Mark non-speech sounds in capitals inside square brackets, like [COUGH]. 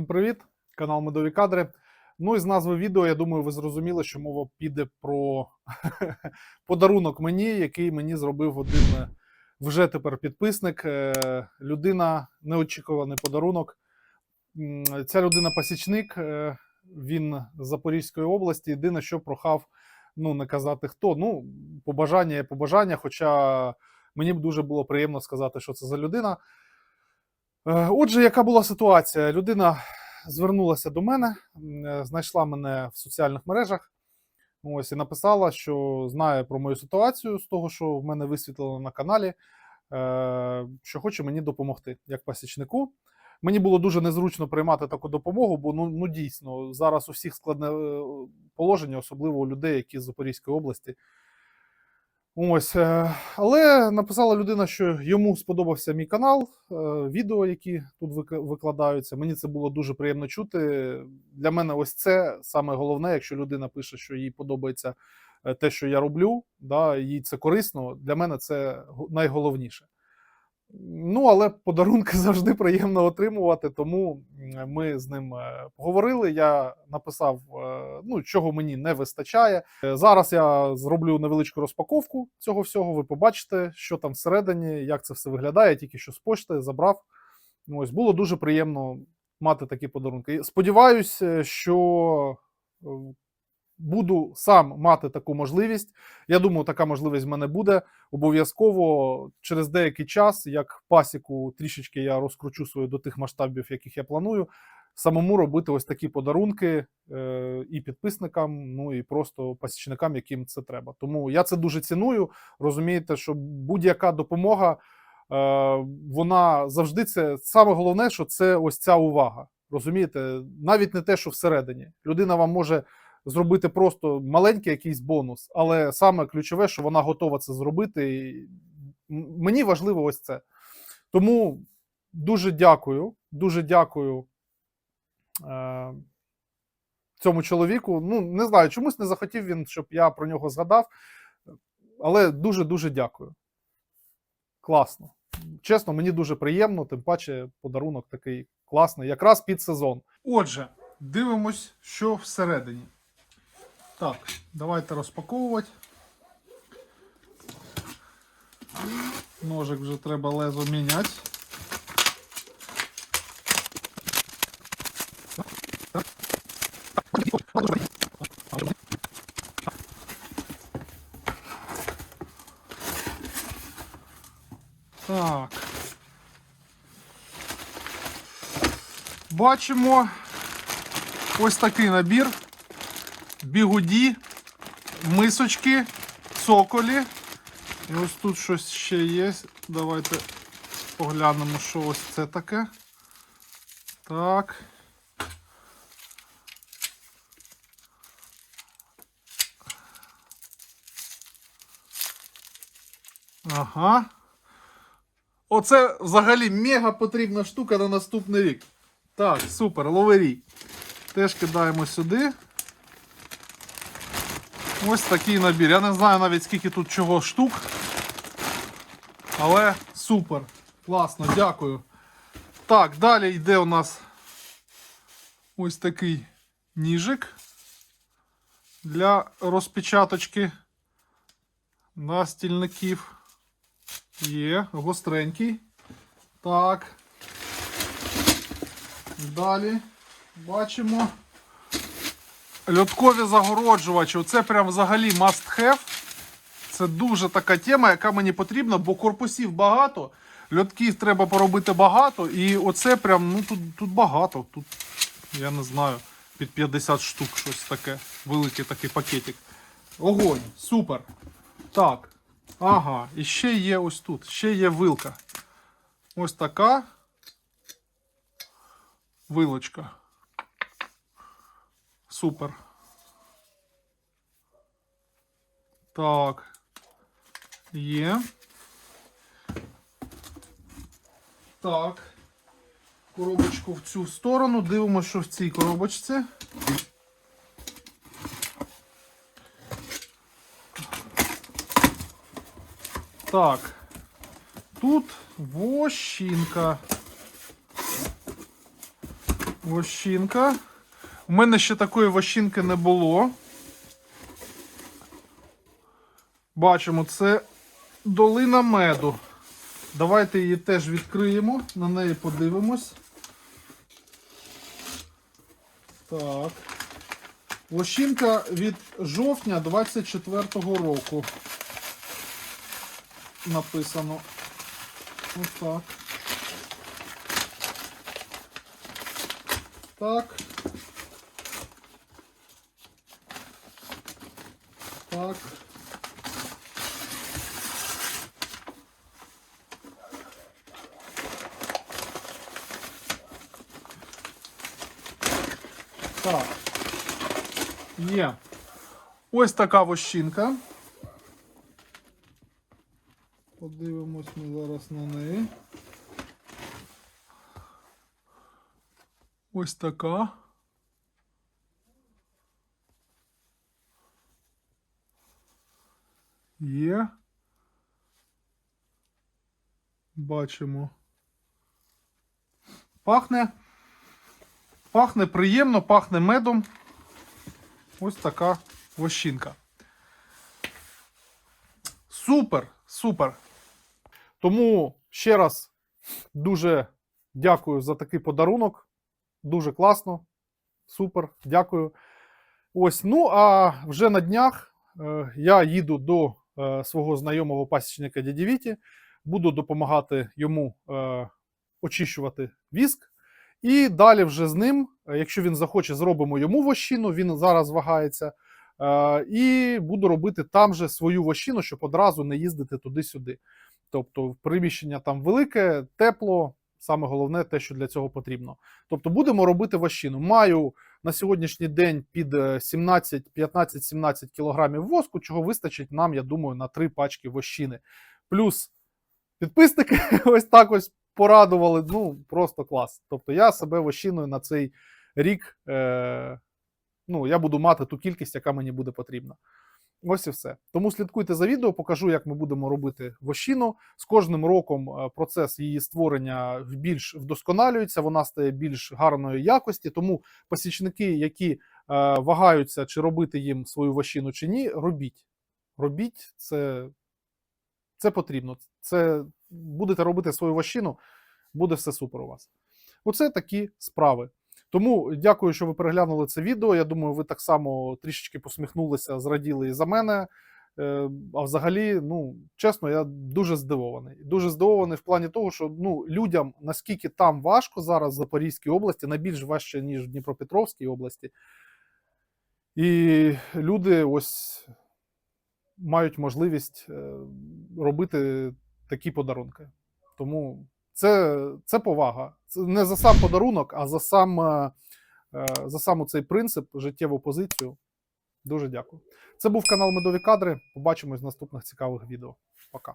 Всім привіт! Канал Медові Кадри. Ну і з назви відео, я думаю, ви зрозуміли, що мова піде про [LAUGHS] подарунок мені, який мені зробив один е, вже тепер підписник. Е, Людина, неочікуваний подарунок. Ця людина пасічник, е, він з Запорізької області. Єдине, що прохав ну, не казати хто. Ну, побажання є побажання, хоча мені б дуже було приємно сказати, що це за людина. Е, Отже, яка була ситуація? Людина звернулася до мене, е, знайшла мене в соціальних мережах. Ось і написала, що знає про мою ситуацію з того, що в мене висвітлено на каналі, е, що хоче мені допомогти як пасічнику. Мені було дуже незручно приймати таку допомогу, бо ну, ну дійсно зараз у всіх складне положення, особливо у людей, які з Запорізької області. Ось, е, але написала людина, що йому сподобався мій канал, е, відео, які тут викладаються. Мені це було дуже приємно чути. Для мене ось це саме головне, якщо людина пише, що їй подобається е, те, що я роблю, да, їй це корисно. Для мене це найголовніше. Ну, але подарунки [LAUGHS] завжди приємно отримувати, тому ми з ним е, поговорили. Я написав, е, ну, чого мені не вистачає. Е, Зараз я зроблю невеличку розпаковку цього всього. Ви побачите, що там всередині, як це все виглядає. Я тільки що з почти забрав. Ось було дуже приємно мати такі подарунки. Сподіваюсь, що буду сам мати таку можливість. Я думаю, така можливість в мене буде. Обов'язково через деякий час, як пасіку трішечки я розкручу свою до тих масштабів, яких я планую, самому робити ось такі подарунки е, і підписникам, ну і просто пасічникам, яким це треба. Тому я це дуже ціную. Розумієте, що будь-яка допомога, е, вона завжди це саме головне, що це ось ця увага. Розумієте, навіть не те, що всередині. Людина вам може зробити просто маленький якийсь бонус, але саме ключове, що вона готова це зробити. І мені важливо ось це. Тому дуже дякую, дуже дякую е, цьому чоловіку. Ну, не знаю, чомусь не захотів він, щоб я про нього згадав. Але дуже-дуже дякую. Класно. Чесно, мені дуже приємно, тим паче подарунок такий класний, якраз під сезон. Отже, дивимось, що всередині. Так, давайте розпаковувати. Ножик вже треба лезо міняти. Так. Бачимо ось такий набір. Бігуді, мисочки, цоколі. І ось тут щось ще є. Давайте поглянемо, що ось це таке. Так. Ага. Оце взагалі мега потрібна штука на наступний рік. Так, супер, ловерій. Теж кидаємо сюди. Ось такий набір. Я не знаю навіть скільки тут чого штук. Але супер. Класно, дякую. Так, далі йде у нас ось такий ніжик для розпечаточки на стільників. Є, гостренький. Так. Далі бачимо. Льоткові загороджувачі. Це прям взагалі must have. Це дуже така тема, яка мені потрібна, бо корпусів багато, льотків треба поробити багато. І оце прям, ну тут, тут багато. Тут, я не знаю, під 50 штук щось таке. Великий такий пакетик. Огонь, супер. Так. Ага, і ще є ось тут. Ще є вилка. Ось така вилочка. Супер. Так. Є. Так. Коробочку в цю сторону. Дивимося, що в цій коробочці. Так. Тут вощинка. Вощинка. У мене ще такої вощинки не було. Бачимо, це долина меду. Давайте її теж відкриємо, на неї подивимось. Так. Лощинка від жовтня 24-го року. Написано. Отак. Так. Так. Так. Є. Ось така вощинка. Подивимось ми зараз на неї. Ось така. Є. Бачимо. Пахне. Пахне приємно, пахне медом. Ось така вощинка. Супер, супер. Тому ще раз дуже дякую за такий подарунок. Дуже класно. Супер, дякую. Ось, ну а вже на днях е, я їду до свого знайомого пасічника дяді Віті, буду допомагати йому е, очищувати віск. І далі вже з ним, е, якщо він захоче, зробимо йому вощину, він зараз вагається. Е, і буду робити там же свою вощину, щоб одразу не їздити туди-сюди. Тобто, приміщення там велике, тепло, саме головне те, що для цього потрібно. Тобто, будемо робити вощину. Маю на сьогоднішній день під е, 17, 15-17 кілограмів воску, чого вистачить нам, я думаю, на три пачки вощини. Плюс підписники [LAUGHS] ось так ось порадували. Ну, просто клас. Тобто, я себе вощиною на цей рік. Е- ну, я буду мати ту кількість, яка мені буде потрібна. Ось і все. Тому слідкуйте за відео, покажу, як ми будемо робити вощину. З кожним роком е, процес її створення більш вдосконалюється, вона стає більш гарної якості. Тому посічники, які е, вагаються, чи робити їм свою вощину чи ні, робіть. Робіть це, це потрібно. Це будете робити свою вощину, буде все супер у вас. Оце такі справи. Тому дякую, що ви переглянули це відео. Я думаю, ви так само трішечки посміхнулися, зраділи і за мене. Е, А взагалі, ну чесно, я дуже здивований. Дуже здивований в плані того, що ну людям наскільки там важко зараз в Запорізькій області, найбільш важче, ніж в Дніпропетровській області. І люди ось мають можливість е, робити такі подарунки. Тому це, це повага. Це не за сам подарунок, а за сам, е, е, за сам цей принцип, життєву позицію. Дуже дякую. Це був канал Медові Кадри. Побачимось в наступних цікавих відео. Пока.